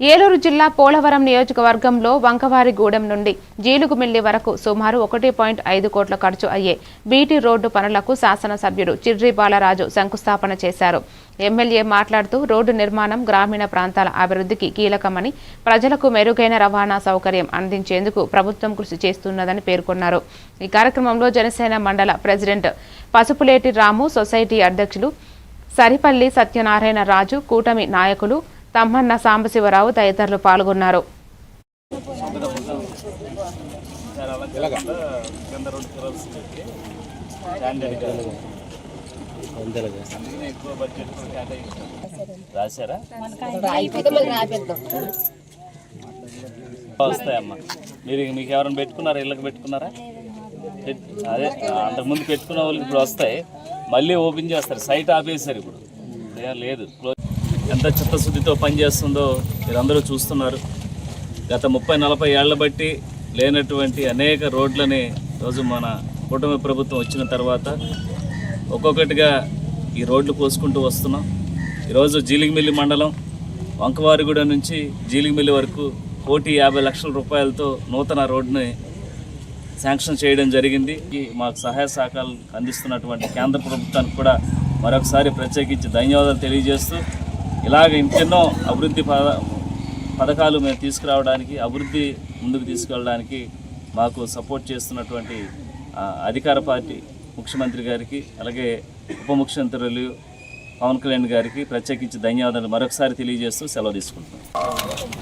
ఏలూరు జిల్లా పోలవరం నియోజకవర్గంలో వంకవారిగూడెం నుండి జీలుగుమిల్లి వరకు సుమారు ఒకటి పాయింట్ ఐదు కోట్ల ఖర్చు అయ్యే బీటీ రోడ్డు పనులకు శాసనసభ్యుడు చిర్రి బాలరాజు శంకుస్థాపన చేశారు. ఎమ్మెల్యే మాట్లాడుతూ రోడ్డు నిర్మాణం గ్రామీణ ప్రాంతాల అభివృద్ధికి కీలకమని ప్రజలకు మెరుగైన రవాణా సౌకర్యం అందించేందుకు ప్రభుత్వం కృషి చేస్తున్నదని పేర్కొన్నారు. ఈ కార్యక్రమంలో జనసేన మండల ప్రెసిడెంట్ పసుపులేటి రాము సొసైటీ అధ్యక్షులు సరిపల్లి సత్యనారాయణ రాజు కూటమి నాయకులు తమ్మన్న సాంబశివరావు తదితరులు పాల్గొన్నారు. రాశారా వస్తాయమ్మా. మీరు మీకు ఎవరైనా పెట్టుకున్నారా? ఇళ్ళకి పెట్టుకున్నారా? అదే అంతకుముందు పెట్టుకున్న వాళ్ళు ఇప్పుడు వస్తాయి. మళ్ళీ ఓపెన్ చేస్తారు. సైట్ ఆపేశారు ఇప్పుడు. లేదు. క్లోజ్ ఎంత చిత్తశుద్ధితో పనిచేస్తుందో మీరందరూ చూస్తున్నారు. గత ముప్పై నలభై ఏళ్ళ బట్టి లేనటువంటి అనేక రోడ్లని రోజు మన కూటమి ప్రభుత్వం వచ్చిన తర్వాత ఒక్కొక్కటిగా ఈ రోడ్లు పోసుకుంటూ వస్తున్నాం. ఈరోజు జీలిగిమిల్లి మండలం వంకవారిగూడ నుంచి జీలిగిమిల్లి వరకు కోటి యాభై లక్షల రూపాయలతో నూతన రోడ్డుని శాంక్షన్ చేయడం జరిగింది. ఈ మాకు సహాయ సహకారాలు అందిస్తున్నటువంటి కేంద్ర ప్రభుత్వానికి కూడా మరొకసారి ప్రత్యేకించి ధన్యవాదాలు తెలియజేస్తూ ఇలాగ ఇంకెన్నో అభివృద్ధి పద పథకాలు మేము తీసుకురావడానికి అభివృద్ధి ముందుకు తీసుకెళ్ళడానికి మాకు సపోర్ట్ చేస్తున్నటువంటి అధికార పార్టీ ముఖ్యమంత్రి గారికి అలాగే ఉప ముఖ్యమంత్రులు పవన్ కళ్యాణ్ గారికి ప్రత్యేకించి ధన్యవాదాలు మరొకసారి తెలియజేస్తూ సెలవు తీసుకుంటున్నాం.